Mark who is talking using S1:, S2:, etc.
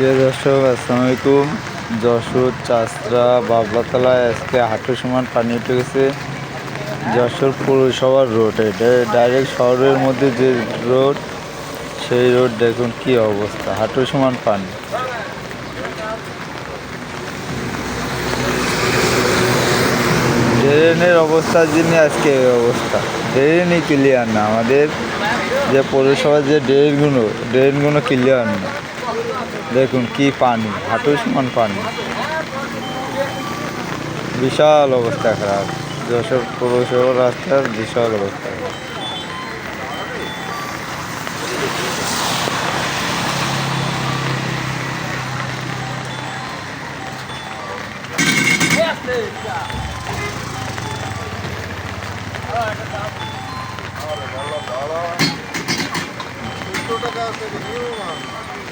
S1: প্রিয় দর্শক, আসসালামু আলাইকুম। যশোর চাষরা বাবলাতলায় আজকে হাঁটু সমান পানি উঠে গেছে। যশোর পৌরসভার রোড, এটা ডাইরেক্ট শহরের মধ্যে যে রোড, সেই রোড দেখুন কি অবস্থা হাঁটু সমান পানি। ড্রেনের অবস্থার জন্য আজকে এই অবস্থা। ড্রেনই ক্লিয়ার না, আমাদের যে পৌরসভার যে ড্রেনগুলো ড্রেনগুলো ক্লিয়ার না। দেখুন কি পানি হাঁটু সমান পানি। বিশাল অবস্থা খারাপ। যশোর পৌরসভার রাস্তার বিশাল অবস্থা। খারাপ